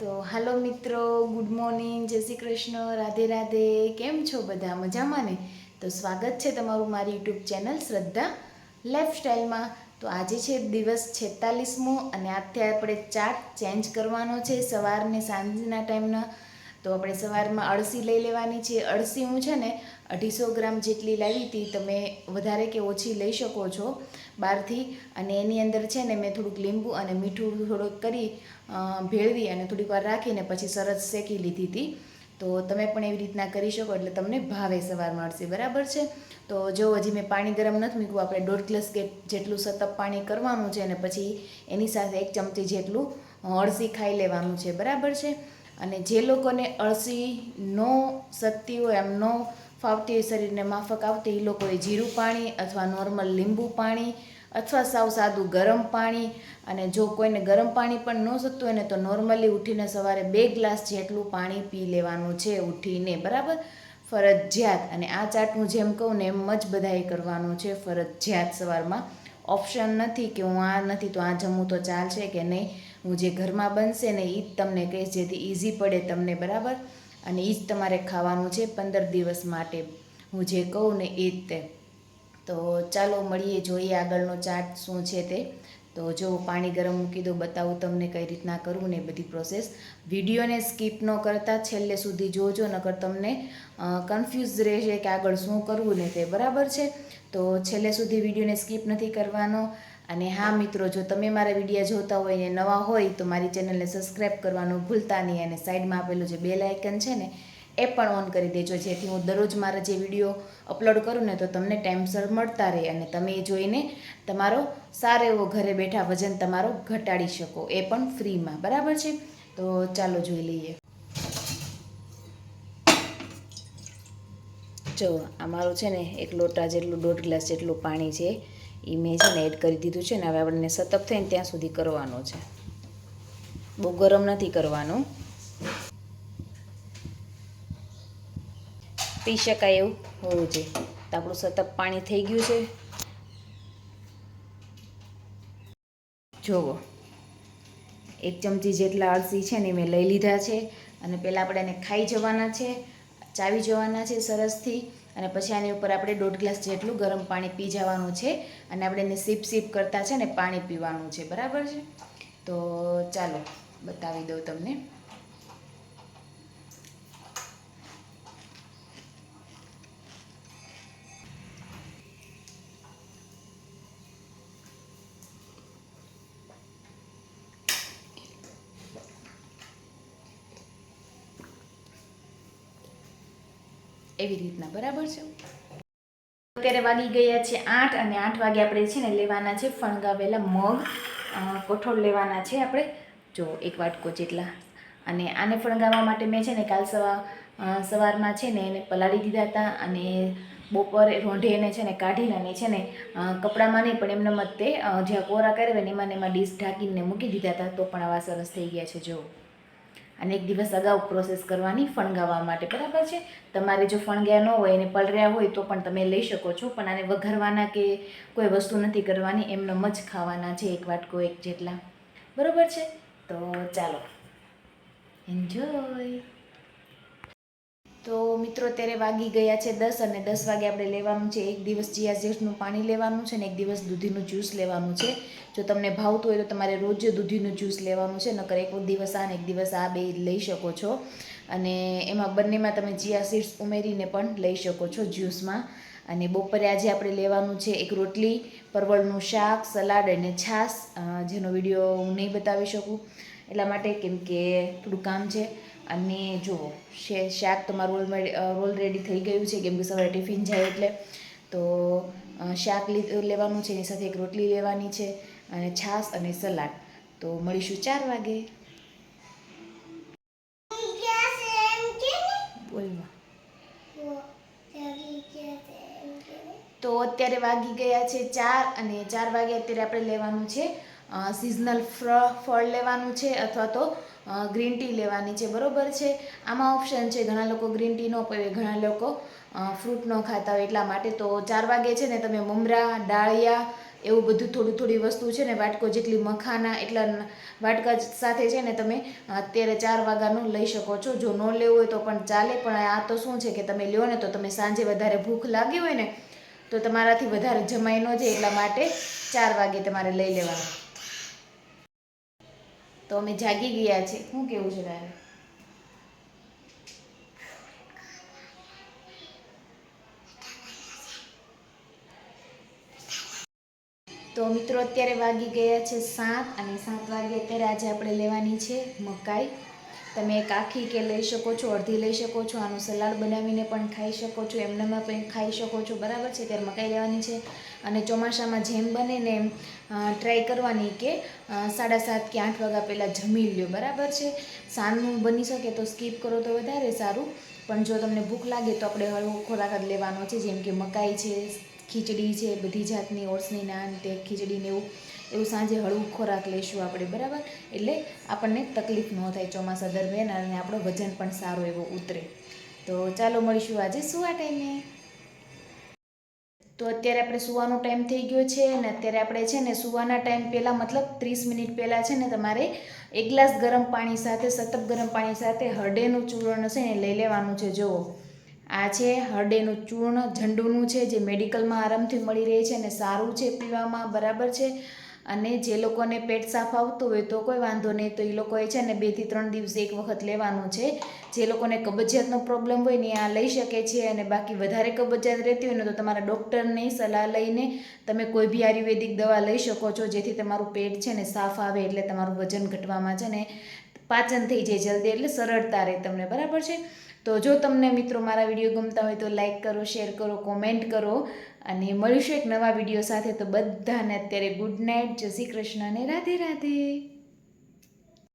તો હાલો મિત્રો good morning જય શ્રી કૃષ્ણ, રાધે રાધે, કેમ છો બધા? મજામાં ને? તો સ્વાગત છે તમારું મારી યુટ્યુબ ચેનલ શ્રદ્ધા લાઈફસ્ટાઈલમાં. તો આજે છે દિવસ છેતાલીસમો અને આજથી આપણે ચાર્ટ ચેન્જ કરવાનો છે સવારને સાંજના ટાઈમના તો આપણે સવારમાં અળસી લઈ લેવાની છે. અળસી હું છે ને અઢીસો ગ્રામ જેટલી લાવી હતી. તમે વધારે કે ઓછી લઈ શકો છો બહારથી. અને એની અંદર છે ને મેં થોડુંક લીંબુ અને મીઠું થોડુંક કરી ભેળવી અને થોડીક વાર રાખીને પછી સરસ શેકી લીધી હતી. તો તમે પણ એવી રીતના કરી શકો એટલે તમને ભાવે સવારમાં અળસી. બરાબર છે? તો જો હજી મેં પાણી ગરમ નથી મૂક્યું, આપણે દોઢ ગ્લાસ જેટલું સતપ પાણી કરવાનું છે અને પછી એની સાથે એક ચમચી જેટલું અળસી ખાઈ લેવાનું છે. બરાબર છે? અને જે લોકોને અળસી ન સકતી હોય એમ ન ફાવતી હોય શરીરને માફક આવતી એ લોકોએ જીરું પાણી અથવા નોર્મલ લીંબુ પાણી અથવા સાવ સાદું ગરમ પાણી અને જો કોઈને ગરમ પાણી પણ ન શકતું હોય ને તો નોર્મલી ઉઠીને સવારે બે ગ્લાસ જેટલું પાણી પી લેવાનું છે ઉઠીને, બરાબર? ફરજિયાત. અને આ ચાટ હું જેમ કહું ને એમ જ બધાએ કરવાનું છે ફરજિયાત સવારમાં. ઓપ્શન નથી કે હું આ નથી તો આ જમું તો ચાલશે કે નહીં. હું જે ઘરમાં બનશે ને એ જ તમને કહીશ, જેથી ઇઝી પડે તમને, બરાબર? અને એ જ તમારે ખાવાનું છે પંદર દિવસ માટે. હું જે કહું ને એ જ તે. તો ચાલો મળીએ, જોઈએ આગળનો ચાર્ટ શું છે તે. તો જો પાણી ગરમ મૂકી દો બતાવું તમને કઈ રીતના કરવું ને બધી પ્રોસેસ વિડીયોને સ્કીપ ન કરતાં, છેલ્લે સુધી જોજો, નકર તમને કન્ફ્યુઝ રહેશે કે આગળ શું કરવું ને તે, બરાબર છે? તો છેલ્લે સુધી વિડીયોને સ્કીપ નથી કરવાનો. અને હા, મિત્રો, જો તમે મારા વિડીયા જોતા હોય ને નવા હોય તો મારી ચેનલને સબસ્ક્રાઈબ કરવાનું ભૂલતા નહીં અને સાઈડમાં આપેલું જે બેલ આઇકન છે ને, એ પણ ઓન કરી દેજો. જેથી હું દરરોજ મારા જે વીડિયો અપલોડ કરું ને તો તમને ટાઈમસર મળતા રહે અને તમે એ જોઈને તમારો સારો એવો ઘરે બેઠા વજન તમારો ઘટાડી શકો. એ પણ ફ્રીમાં. બરાબર છે? તો ચાલો જોઈ લઈએ. જો, આ મારું છે ને એક લોટા જેટલું, દોઢ ગ્લાસ જેટલું પાણી છે. એ મેં છે ને એડ કરી દીધું છે ને, હવે આપણને સતપ થઈને ત્યાં સુધી કરવાનો છે. બહુ ગરમ નથી કરવાનું. પી શકાય એવું હોવું જોઈએ. તો આપણું સતપ પાણી થઈ ગયું છે. જોવો. એક ચમચી જેટલા અળસી છે ને મેં લઈ લીધા છે. અને પહેલાં આપણે એને ખાઈ જવાના છે, ચાવી જવાના છે સરસથી. અને પછી આની ઉપર આપણે દોઢ ગ્લાસ જેટલું ગરમ પાણી પી જવાનું છે અને આપણે એને સીપ સીપ કરતા છે ને પાણી પીવાનું છે. બરાબર છે? તો ચાલો બતાવી દઉં તમને. એવી રીતના, બરાબર છે? અત્યારે વાગી ગયા છે આઠ અને આઠ વાગે આપણે છે ને લેવાના છે ફણગાવેલા મગ. કઠોળ લેવાના છે આપણે. જો, એક વાટકો જેટલા. અને આને ફણગાવવા માટે મેં છે ને કાલ સવા સવારમાં છે ને એને પલાળી દીધા હતા અને બપોરે રોંઢે એને છે ને કાઢીને અને છે ને કપડામાં નહીં પણ એમને મત જ્યાં કોરા કરે ને એમાં એમાં ડીશ ઢાંકીને મૂકી દીધા હતા, તો પણ આવા સરસ થઈ ગયા છે, જો. અને એક દિવસ અગાઉ પ્રોસેસ કરવાની ફણગાવવા માટે. બરાબર છે? તમારે જો ફણગ્યા ન હોય અને પલર્યા હોય, તો પણ તમે લઈ શકો છો. પણ આને વઘારવાના કે કોઈ વસ્તુ નથી કરવાની, એમનો જ ખાવાના છે એક વાટકો એક જેટલા. બરાબર છે? તો ચાલો. એન્જોય તો મિત્રો, અત્યારે વાગી ગયા છે દસ અને દસ વાગે આપણે લેવાનું છે. એક દિવસ જીયા ઝેઠનું પાણી લેવાનું છે ને એક દિવસ દૂધીનું જ્યુસ લેવાનું છે. જો તમને ભાવતું હોય તો તમારે રોજ દૂધીનું જ્યુસ લેવાનું છે, નકર એક દિવસ આ ને એક દિવસ આ બે લઈ શકો છો. અને એમાં બંનેમાં તમે જીયા સીડ્સ ઉમેરીને પણ લઈ શકો છો જ્યુસમાં. અને બપોરે આજે આપણે લેવાનું છે એક રોટલી, પરવળનું શાક, સલાડ અને છાશ. જેનો વીડિયો હું નહીં બતાવી શકું. એટલા માટે કેમ કે થોડું કામ છે. અને જો શાક તમારું મારું ઓલરેડી થઈ ગયું છે, કેમ કે સવારે ટિફિન જાય એટલે. તો શાક લેવાનું છે, એની સાથે એક રોટલી લેવાની છે, અને છાશ અને સલાડ. તો મળીશું ચાર વાગે. તો અત્યારે વાગી ગયા છે ચાર, અને ચાર વાગે અત્યારે આપણે લેવાનું છે સિઝનલ ફળ લેવાનું છે, અથવા તો ગ્રીન ટી લેવાની છે, બરોબર છે? આમાં ઓપ્શન છે, ઘણા લોકો ગ્રીન ટી ન પીવે, ઘણા લોકો ફ્રૂટ ન ખાતા હોય એટલા માટે તો ચાર વાગે છે ને તમે મમરા, ડાળિયા એવું બધું થોડું થોડી વસ્તુ છે ને વાટકો જેટલી મખાના એટલા વાટકા સાથે છે ને તમે અત્યારે ચાર વાગ્યાનું લઈ શકો છો. જો ન લેવું હોય તો પણ ચાલે, પણ આ તો શું છે કે તમે લ્યો ને તો તમે સાંજે વધારે ભૂખ લાગી હોય ને તો તમારાથી વધારે જમાઈ ન જાય એટલા માટે ચાર વાગે તમારે લઈ લેવાનું. તો અમે જાગી ગયા છે. શું કેવું છે તારે? તો મિત્રો અત્યારે વાગી ગયા છે સાત અને સાત વાગે અત્યારે આજે આપણે લેવાની છે મકાઈ. તમે એક આખી કે લઈ શકો છો, અડધી લઈ શકો છો, આનું સલાડ બનાવીને પણ ખાઈ શકો છો, એમનામાં પણ ખાઈ શકો છો. બરાબર છે? ત્યારે મકાઈ લેવાની છે. અને ચોમાસામાં જેમ બને ને એમ ટ્રાય કરવાની કે સાડા સાત કે આઠ વાગ્યા પહેલાં જમી લ્યો, બરાબર છે? સાંજનું બની શકે તો સ્કીપ કરો તો વધારે સારું. પણ જો તમને ભૂખ લાગે તો આપણે હળવો ખોરાક જ લેવાનો છે, જેમ કે મકાઈ છે, ખીચડી છે, બધી જાતની ઓટ્સની નાન તે ખીચડીને એવું એવું સાંજે હળવું ખોરાક લઈશું આપણે, બરાબર? એટલે આપણને તકલીફ ન થાય ચોમાસા દરમિયાન અને આપણો વજન પણ સારો એવો ઉતરે. તો ચાલો મળીશું આજે. સુવા ટાઈમે? તો અત્યારે આપણે સુવાનો ટાઈમ થઈ ગયો છે અને અત્યારે આપણે છે ને સુવાના ટાઈમ પહેલાં મતલબ ત્રીસ મિનિટ પહેલાં છે ને તમારે એક ગ્લાસ ગરમ પાણી સાથે, સતત ગરમ પાણી સાથે હરડેનું ચૂર્ણ છે ને લઈ લેવાનું છે. જુઓ, આ છે હરડેનું ચૂર્ણ, ઝંડુનું છે જે મેડિકલમાં આરામથી મળી રહે છે અને સારું છે પીવામાં, બરાબર છે. અને જે લોકોને પેટ સાફ આવતું હોય તો કોઈ વાંધો નહીં. તો એ લોકોએ છે ને બેથી ત્રણ દિવસે એક વખત લેવાનું છે. જે લોકોને કબજિયાતનો પ્રોબ્લેમ હોય ને આ લઈ શકે છે અને બાકી વધારે કબજિયાત રહેતી હોય ને તો તમારા ડૉક્ટરની સલાહ લઈને તમે કોઈ બી આયુર્વેદિક દવા લઈ શકો છો, જેથી તમારું પેટ છે ને સાફ આવે એટલે તમારું વજન ઘટવામાં છે ને પાચન થઈ જાય જલ્દી એટલે સરળતા રહે તમને, બરાબર છે? તો જો તમને મિત્રો મારા વીડિયો ગમતા હોય તો લાઈક કરો શેર કરો કોમેન્ટ કરો અને મળીશું એક નવા વીડિયો સાથે. તો બધાને અત્યારે ગુડ નાઇટ જય શ્રી કૃષ્ણ અને રાધે રાધે.